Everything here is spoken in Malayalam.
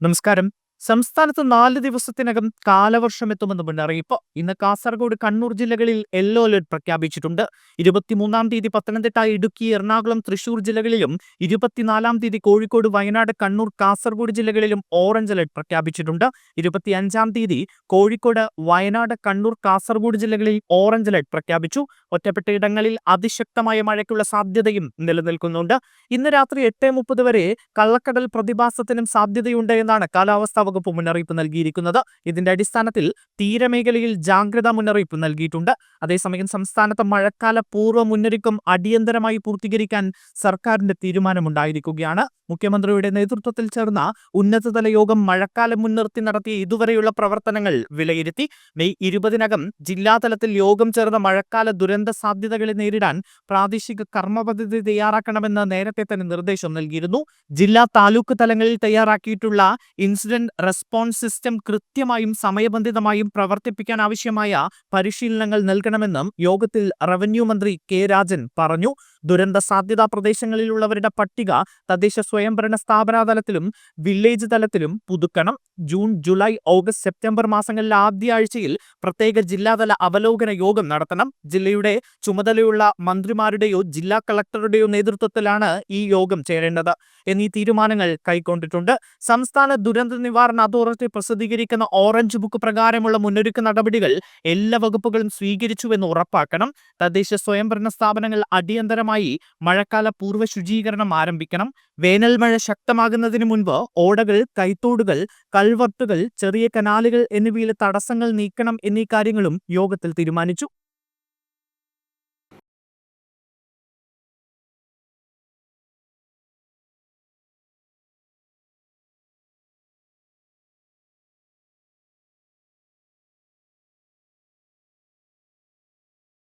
നമസ്കാരം. സംസ്ഥാനത്ത് നാല് ദിവസത്തിനകം കാലവർഷം എത്തുമെന്ന് മുന്നറിയിപ്പ് ഇന്ന് കാസർഗോഡ് കണ്ണൂർ ജില്ലകളിൽ യെല്ലോ അലർട്ട് പ്രഖ്യാപിച്ചിട്ടുണ്ട്. ഇരുപത്തിമൂന്നാം തീയതി പത്തനംതിട്ട ഇടുക്കി എറണാകുളം തൃശൂർ ജില്ലകളിലും ഇരുപത്തിനാലാം തീയതി കോഴിക്കോട് വയനാട് കണ്ണൂർ കാസർഗോഡ് ജില്ലകളിലും ഓറഞ്ച് അലർട്ട് പ്രഖ്യാപിച്ചിട്ടുണ്ട്. ഇരുപത്തിയഞ്ചാം തീയതി കോഴിക്കോട് വയനാട് കണ്ണൂർ കാസർഗോഡ് ജില്ലകളിൽ ഓറഞ്ച് അലർട്ട് പ്രഖ്യാപിച്ചു. ഒറ്റപ്പെട്ട ഇടങ്ങളിൽ അതിശക്തമായ മഴയ്ക്കുള്ള സാധ്യതയും നിലനിൽക്കുന്നുണ്ട്. ഇന്ന് രാത്രി എട്ട് മുപ്പത് വരെ കള്ളക്കടൽ പ്രതിഭാസത്തിനും സാധ്യതയുണ്ട് എന്നാണ് കാലാവസ്ഥാ വകുപ്പ് മുന്നറിയിപ്പ് നൽകിയിരിക്കുന്നത്. ഇതിന്റെ അടിസ്ഥാനത്തിൽ തീരമേഖലയിൽ ജാഗ്രതാ മുന്നറിയിപ്പ് നൽകിയിട്ടുണ്ട്. അതേസമയം സംസ്ഥാനത്ത് മഴക്കാല പൂർവ മുന്നൊരുക്കം അടിയന്തരമായി പൂർത്തീകരിക്കാൻ സർക്കാരിന്റെ തീരുമാനമുണ്ടായിരിക്കുകയാണ്. മുഖ്യമന്ത്രിയുടെ നേതൃത്വത്തിൽ ചേർന്ന ഉന്നതതല യോഗം മഴക്കാലം മുൻനിർത്തി നടത്തിയ ഇതുവരെയുള്ള പ്രവർത്തനങ്ങൾ വിലയിരുത്തി. മെയ് ഇരുപതിനകം ജില്ലാതലത്തിൽ യോഗം ചേർന്ന മഴക്കാല ദുരന്ത സാധ്യതകളെ നേരിടാൻ പ്രാദേശിക കർമ്മപദ്ധതി തയ്യാറാക്കണമെന്ന് നേരത്തെ തന്നെ നിർദ്ദേശം നൽകിയിരുന്നു. ജില്ലാ താലൂക്ക് തലങ്ങളിൽ തയ്യാറാക്കിയിട്ടുള്ള ഇൻസിഡന്റ് റെസ്പോൺസ് സിസ്റ്റം കൃത്യമായും സമയബന്ധിതമായും പ്രവർത്തിപ്പിക്കാൻ ആവശ്യമായ പരിശീലനങ്ങൾ നൽകണമെന്നും യോഗത്തിൽ റവന്യൂ മന്ത്രി കെ രാജൻ പറഞ്ഞു. ദുരന്ത സാധ്യതാ പ്രദേശങ്ങളിലുള്ളവരുടെ പട്ടിക തദ്ദേശ സ്വയംഭരണ സ്ഥാപനാ തലത്തിലും വില്ലേജ് തലത്തിലും പുതുക്കണം. ജൂൺ ജൂലൈ ഓഗസ്റ്റ് സെപ്റ്റംബർ മാസങ്ങളിലെ ആദ്യ ആഴ്ചയിൽ പ്രത്യേക ജില്ലാതല അവലോകന യോഗം നടത്തണം. ജില്ലയുടെ ചുമതലയുള്ള മന്ത്രിമാരുടെയോ ജില്ലാ കളക്ടറുടെയോ നേതൃത്വത്തിലാണ് ഈ യോഗം ചേരേണ്ടത്. എന്നീ തീരുമാനങ്ങൾ കൈക്കൊണ്ടിട്ടുണ്ട്. സംസ്ഥാന ദുരന്ത അതോറിറ്റി പ്രസിദ്ധീകരിക്കുന്ന ഓറഞ്ച് ബുക്ക് പ്രകാരമുള്ള മുന്നൊരുക്ക നടപടികൾ എല്ലാ വകുപ്പുകളും സ്വീകരിച്ചുവെന്ന് ഉറപ്പാക്കണം. തദ്ദേശ സ്വയംഭരണ സ്ഥാപനങ്ങൾ അടിയന്തരമായി മഴക്കാല പൂർവ ശുചീകരണം ആരംഭിക്കണം. വേനൽ മഴ ശക്തമാകുന്നതിന് മുൻപ് ഓടകൾ കൈത്തോടുകൾ കൽവർട്ടുകൾ ചെറിയ കനാലുകൾ എന്നിവയിലെ തടസ്സങ്ങൾ നീക്കണം എന്നീ കാര്യങ്ങളും യോഗത്തിൽ തീരുമാനിച്ചു.